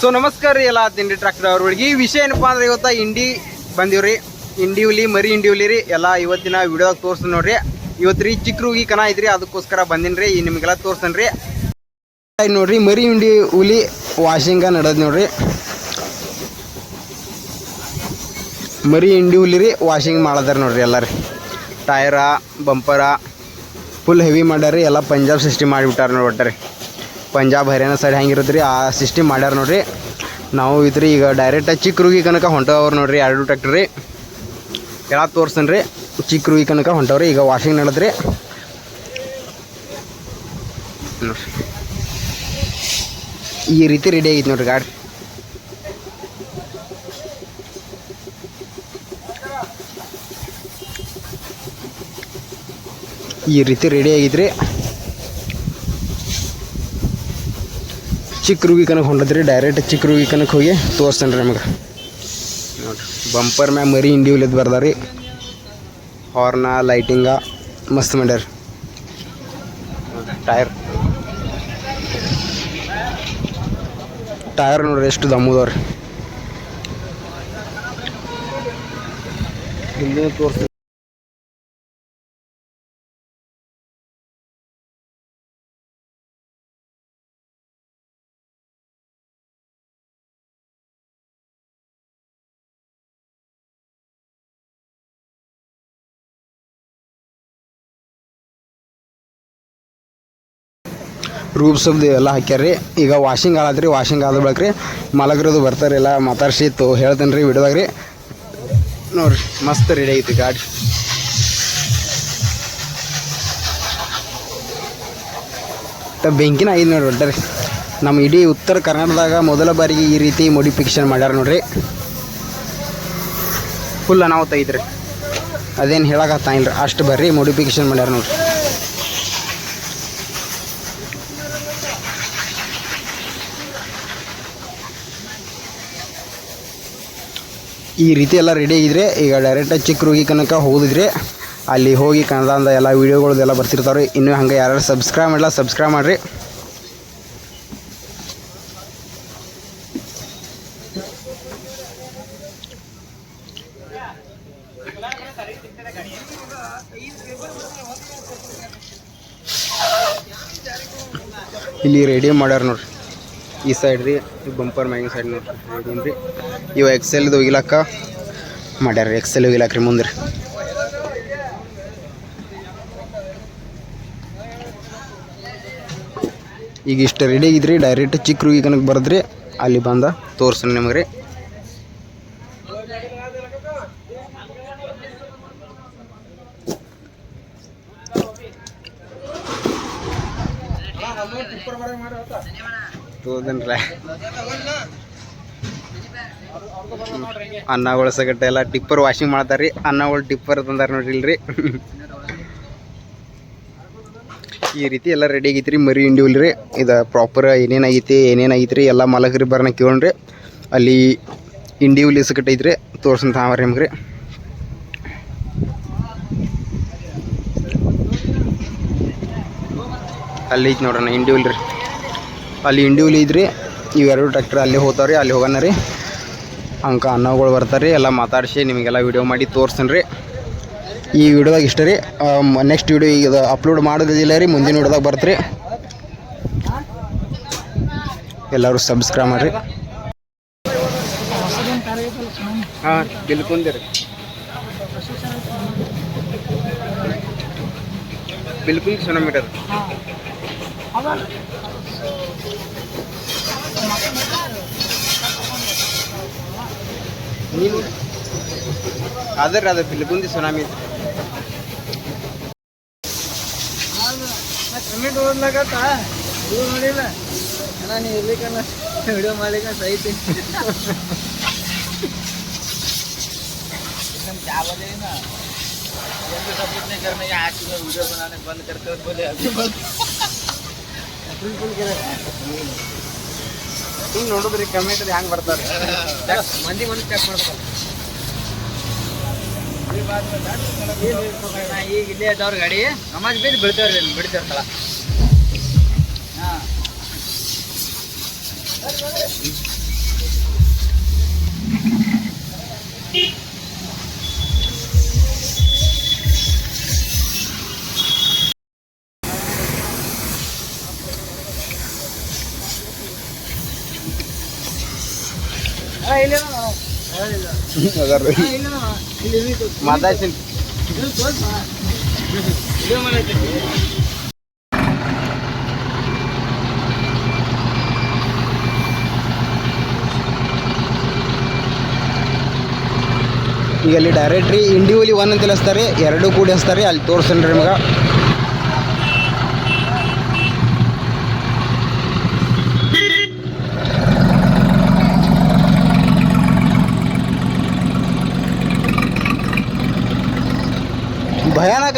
So ನಮಸ್ಕಾರ ರೀ ಎಲ್ಲ ತಿಂಡಿ ಟ್ರ್ಯಾಕ್ಟರ್ ಅವ್ರಿಗೆ ಈ ವಿಷಯ ಏನಪ್ಪ ಅಂದ್ರೆ ಇವತ್ತ ಇಂಡಿ ಬಂದಿವ್ರಿ. ಇಂಡಿ ಹುಲಿ, ಮರಿ ಇಂಡಿ ಹುಲಿ ರೀ. ಎಲ್ಲ ಇವತ್ತಿನ ವಿಡಿಯೋದಾಗ ತೋರಿಸ್ತೀನಿ ನೋಡ್ರಿ. ಇವತ್ತು ರೀ ಚಿಕ್ಕ ರೂಗಿ ಕನ ಐತ್ರಿ. ಅದಕ್ಕೋಸ್ಕರ ಬಂದಿನ್ರಿ ರೀ. ನಿಮಗೆಲ್ಲ ತೋರ್ಸ್ತೀನಿ ರೀ. ನೋಡ್ರಿ, ಮರಿ ಇಂಡಿ ಹುಲಿ ವಾಷಿಂಗ ನಡೆದ್ ನೋಡ್ರಿ. ಮರಿ ಇಂಡಿ ಹುಲಿ ರೀ ವಾಷಿಂಗ್ ಮಾಡದಾರ ನೋಡ್ರಿ ಎಲ್ಲ ರೀ. ಟೈರ ಬಂಪರ ಫುಲ್ ಹೆವಿ ಮಾಡ್ಯಾರ ಎಲ್ಲ ಪಂಜಾಬ್ ಸಿಸ್ಟಮ್ ಮಾಡಿಬಿಟ್ಟಾರ ನೋಡಿ ಒಟ್ಟಾರೆ. ಪಂಜಾಬ್ ಹರಿಯಾಣ ಸೈಡ್ ಹೆಂಗಿರುತ್ತೆ ರೀ ಆ ಸಿಸ್ಟಮ್ ಮಾಡ್ಯಾರ ನೋಡ್ರಿ. ನಾವು ಇದ್ರಿ ಈಗ ಡೈರೆಕ್ಟ್ ಚಿಕ್ಕ ರೂಗಿ ಕನಕ ಹೊಂಟವ್ರು ನೋಡ್ರಿ, ಎರಡು ಟ್ಯಾಕ್ಟ್ರಿ ರೀ. ಎಲ್ಲ ತೋರ್ಸನ್ ರೀ ಚಿಕ್ಕ ರೂಗಿ ಕನಕ ಹೊಂಟವ್ರಿ, ಈಗ ವಾಷಿಂಗ್ ನಡೆದ್ರಿ. ಈ ರೀತಿ ರೆಡಿ ಆಗೈತೆ ನೋಡ್ರಿ ಗಾಡಿ. ಈ ರೀತಿ ರೆಡಿ ಆಗೈತ್ರಿ. ಚಿಕ್ಕ ರೂಗಿ ಕನಕ್ಕೆ ಹೊಂಟದ್ರಿ ಡೈರೆಕ್ಟ್ ಚಿಕ್ಕ ರೂಗಿ ಕನಕ್ಕೆ ಹೋಗಿ ತೋರಿಸ್ತೇನೆ ರೀ ನಮಗೆ. ನೋಡ್ರಿ ಬಂಪರ್ ಮ್ಯಾಗ ಮರಿ ಇಂಡಿವಿಲಿದ್ ಬರ್ದಾರಿ. ಹಾರ್ನ ಲೈಟಿಂಗ ಮಸ್ತ್ ಮಾಡ್ಯಾರ. ಟೈರ್ ಟೈರ್ ನೋಡ್ರಿ, ಎಷ್ಟು ದಮ್ಮದವ್ರಿ ಹಿಂದಿನ ತೋರಿಸ್ ರೂಪ್ಸಬ್ದು ಎಲ್ಲ ಹಾಕ್ಯಾರ್ರಿ ಈಗ ವಾಷಿಂಗ್ ಆಳತ್ರಿ ವಾಷಿಂಗ್ ಆದ ಬಳಕ ರೀ ಮಲಗ್ರದು ಬರ್ತಾರೆ ಎಲ್ಲ, ಮಾತಾಡ್ಸಿ ತೋ ಹೇಳ್ತೇನೆ ರೀ ವಿಡಿಯೋದಾಗ ರೀ. ನೋಡ್ರಿ, ಮಸ್ತ್ ರೆಡಿ ಐತಿ ಗಾಡಿ. ಬೆಂಕಿನ ಐದು ನೋಡ್ರಿ ಒಟ್ಟಾರೆ ನಮ್ಮ ಇಡೀ ಉತ್ತರ ಕರ್ನಾಟಕದಾಗ ಮೊದಲ ಬಾರಿಗೆ ಈ ರೀತಿ ಮೋಡಿಫಿಕೇಶನ್ ಮಾಡ್ಯಾರ ನೋಡ್ರಿ. ಫುಲ್ ಅನಾಹುತ ಐತ್ರಿ. ಅದೇನು ಹೇಳಕತ್ತಾಯಿಲ್ಲ ಅಷ್ಟು ಬರ್ರಿ ಮೋಡಿಫಿಕೇಶನ್ ಮಾಡ್ಯಾರ ನೋಡ್ರಿ. ಈ ರೀತಿ ಎಲ್ಲ ರೆಡಿ ಆಗಿದ್ರೆ ಈಗ ಡೈರೆಕ್ಟಾಗಿ ಚಿಕ್ಕ ರೋಗಿ ಕನಕ ಹೋಗಿದ್ರೆ ಅಲ್ಲಿ ಹೋಗಿ ಕನ್ನಡ ಎಲ್ಲ ವೀಡಿಯೋಗಳ್ದೆಲ್ಲ ಬರ್ತಿರ್ತಾವ್ರಿ. ಇನ್ನೂ ಹಂಗೆ ಯಾರು ಸಬ್ಸ್ಕ್ರೈಬ್ ಮಾಡಲ್ಲ ಸಬ್ಸ್ಕ್ರೈಬ್ ಮಾಡಿರಿ. ಇಲ್ಲಿ ರೆಡಿ ಮಾಡ್ಯಾರ ನೋಡ್ರಿ. ಈ ಸೈಡ್ ರೀ ಬಂಪರ್ ಮ್ಯಾಗಿನ ಸೈಡ್ ನೋಡ್ರಿ ಇವ ಎಕ್ಸೆಲ್ದು ಒಗಿಲಕ್ಕ ಮಾಡ್ಯಾರ ಎಕ್ಸೆಲ್ ಒಗಿಲಾಕ ರೀ ಮುಂದೆ ಈಗ ಇಷ್ಟು ರೆಡಿ ಆಗಿದ್ರಿ ಡೈರೆಕ್ಟ್ ಚಿಕ್ಕ ರೂಗಿ ಕನಕ ಬರದ್ರಿ, ಅಲ್ಲಿ ಬಂದ ತೋರ್ಸಣ ನಿಮಗೆ ರೀ. ತೋದನ್ರ ಅನ್ನಗಳು ಸಗಟ್ಟ ಎಲ್ಲ ಟಿಪ್ಪರ್ ವಾಷಿಂಗ್ ಮಾಡ್ತಾರ ರೀ ಅನ್ನಗಳು ಟಿಪ್ಪರ್ ತಂದಾರ ನೋಡ್ರಿ ಈ ರೀತಿ ಎಲ್ಲ ರೆಡಿ ಆಗೈತಿ ರೀ ಮರಿ ಇಂಡಿವಿಲ್ ರೀ ಇದು ಪ್ರಾಪರ್ ಏನೇನಾಗೈತಿ ಏನೇನಾಗೈತ್ರಿ ಎಲ್ಲ ಮಲಗರಿ ಬರ್ನ ಕೇಳ್ರಿ ಅಲ್ಲಿ ಇಂಡಿವಿಲ್ ಇಸ್ಕಟ್ ಐತ್ರಿ ತೋರ್ಸಂತ ಹಾವ್ರಿ ನಿಮ್ಗೆ ಅಲ್ಲಿ ಐತಿ ನೋಡೋಣ ಇಂಡಿವಿಲ್ ರೀ ಅಲ್ಲಿ ಇಂಡಿವಿಲ್ ಇದ್ರಿ ಇವೆರಡು ಟ್ರ್ಯಾಕ್ಟರ್ ಅಲ್ಲಿ ಹೋಗ್ತಾವ್ರಿ, ಅಲ್ಲಿ ಹೋಗೋಣ ರೀ. ಅಂಕ ಅನ್ನಗಳು ಬರ್ತಾರೆ ಎಲ್ಲ ಮಾತಾಡಿಸಿ ನಿಮಗೆಲ್ಲ ವಿಡಿಯೋ ಮಾಡಿ ತೋರಿಸ್ತೀನಿ ರೀ ಈ ವಿಡಿಯೋದಾಗ ಇಷ್ಟ ರೀ ನೆಕ್ಸ್ಟ್ ವಿಡಿಯೋ ಈಗ ಅಪ್ಲೋಡ್ ಮಾಡೋದಿಲ್ಲ ರೀ, ಮುಂದಿನ ವಿಡಿಯೋದಾಗ ಬರ್ತೀರಿ. ಎಲ್ಲರೂ ಸಬ್ಸ್ಕ್ರೈಬ್ ಮಾಡಿರಿ. ಹಾಂ ಬಿಲ್ಕುಂದಿ ರೀ ಬಿಲ್ಕುಲ್ ಸೊನ್ನ ಮೀಟರ್ ನೀನು ಅದೇ ರೀ ಅದೇ ಬಿಲ್ಗುಂದಿ ಸುನಾಮಿ ಕಮೆಂಟ್ ಓದ್ಲಾಗತ್ತ ಇವ್ ನೋಡಿಲ್ಲ ಅಣ್ಣ ನೀ ಇರ್ಲಿಕ್ಕಲ್ಲ ವಿಡಿಯೋ ಮಾಡ್ಲಿಕ್ಕ ಸೈತಿ क्या बोले ना जैसे सब कुछ नहीं करना आज में वीडियो बनाने बंद करते हुए बोले अभी बंद बिल्कुल ಹಿಂಗೆ ನೋಡಿದ್ರಿ ಕಮೆಂಟ್ ಹೆಂಗೆ ಬರ್ತಾರೆ? ಮಂದಿ ಮಂದಿ ಚೆಕ್ ಮಾಡ್ತಾರೆ. ಈಗ ಇಲ್ಲೇ ಇದ್ದವ್ರ ಗಾಡಿ, ನಮಾಜ್ ಬೀದಿ ಬಿಡ್ತೇವ್ರಿ ಬಿಡ್ತಿರ್ತಲ್ಲ ಹಾ. ಈಗ ಅಲ್ಲಿ ಡೈರೆಕ್ಟ್ರಿ ಇಂಡಿವಿಜುವಲಿ ಒನ್ ಅಂತ ಹಚ್ತಾರೆ ಎರಡು ಕೂಡಿ ಹಚ್ತಾರೆ ಅಲ್ಲಿ ತೋರ್ಸನ್ರಿ ನಿಮ್ಗೆ.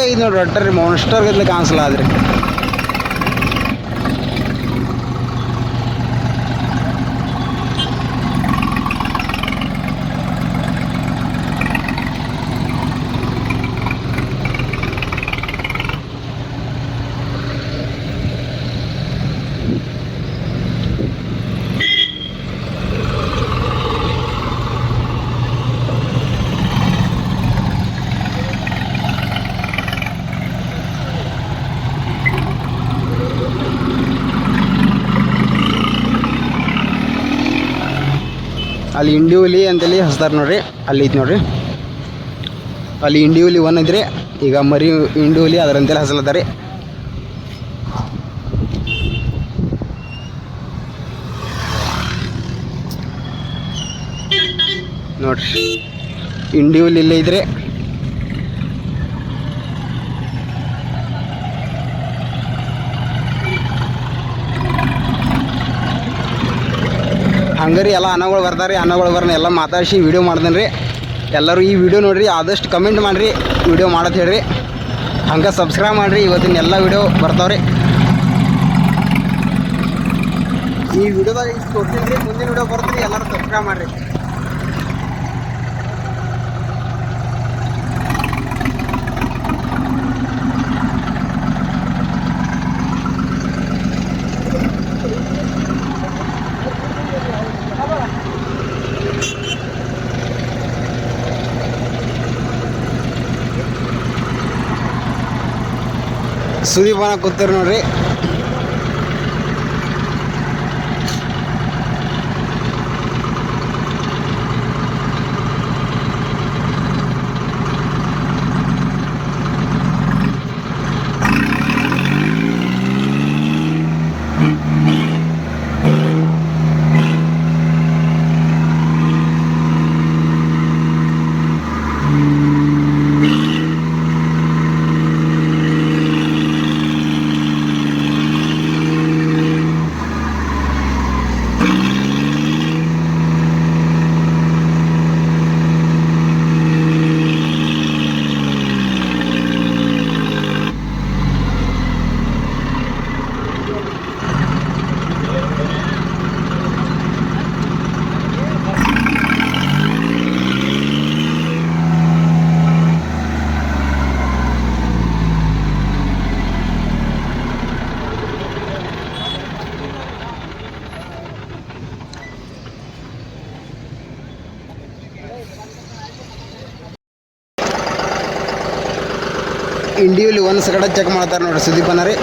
ಭಯಾನಕ ಐದು ನೋಡ್ರಿ ಒಟ್ಟರಿ ಮಾನ್ಸ್ಟರ್ ಗದ್ಲೆ ಅಲ್ಲಿ ಇಂಡಿಯೂಲಿ ಅಂತೇಳಿ ಹಚ್ತಾರೆ ನೋಡ್ರಿ. ಅಲ್ಲಿ ಐತಿ ನೋಡ್ರಿ. ಅಲ್ಲಿ ಇಂಡಿವಿಲಿ ಒನ್ ಐತ್ರಿ. ಈಗ ಮರಿ ಇಂಡಿವಿಲಿ ಅದರಂತೆಲ್ಲ ಹಸಲತ್ತಾರೆ ನೋಡ್ರಿ. ಇಂಡಿಯೂಲಿ ಇಲ್ಲೇ ಐತ್ರಿ. ಹಂಗರಿ ಎಲ್ಲ ಅನ್ನಗಳು ಬರ್ತಾರೆ ಅನ್ನಗಳು ಬರ್ನ ಎಲ್ಲ ಮಾತಾಡಿಸಿ ವೀಡಿಯೋ ಮಾಡ್ದೇನೆ ರೀ. ಎಲ್ಲರೂ ಈ ವಿಡಿಯೋ ನೋಡಿರಿ, ಆದಷ್ಟು ಕಮೆಂಟ್ ಮಾಡಿರಿ ವಿಡಿಯೋ ಮಾಡತ್ ಹೇಳ್ರಿ. ಹಂಗೆ ಸಬ್ಸ್ಕ್ರೈಬ್ ಮಾಡಿರಿ, ಇವತ್ತಿನ ಎಲ್ಲ ವಿಡಿಯೋ ಬರ್ತಾವ್ರಿ ಈ ವಿಡಿಯೋದಾಗ ಇಷ್ಟು ಕೊಡ್ತೀನಿ ರೀ, ಮುಂದಿನ ವಿಡಿಯೋ ಬರ್ತೀನಿ ಎಲ್ಲರೂ ಸಬ್ಸ್ಕ್ರೈಬ್ ಮಾಡಿರಿ. ಸುದೀಪನ ಕೂತಾರ ನೋಡ್ರಿ. ಇಂಡಿವಿಲಿ ಒಂದು ಸಗಡ ಚೆಕ್ ಮಾಡ್ತಾರೆ ನೋಡ್ರಿ ಸುದೀಪನ ರೀ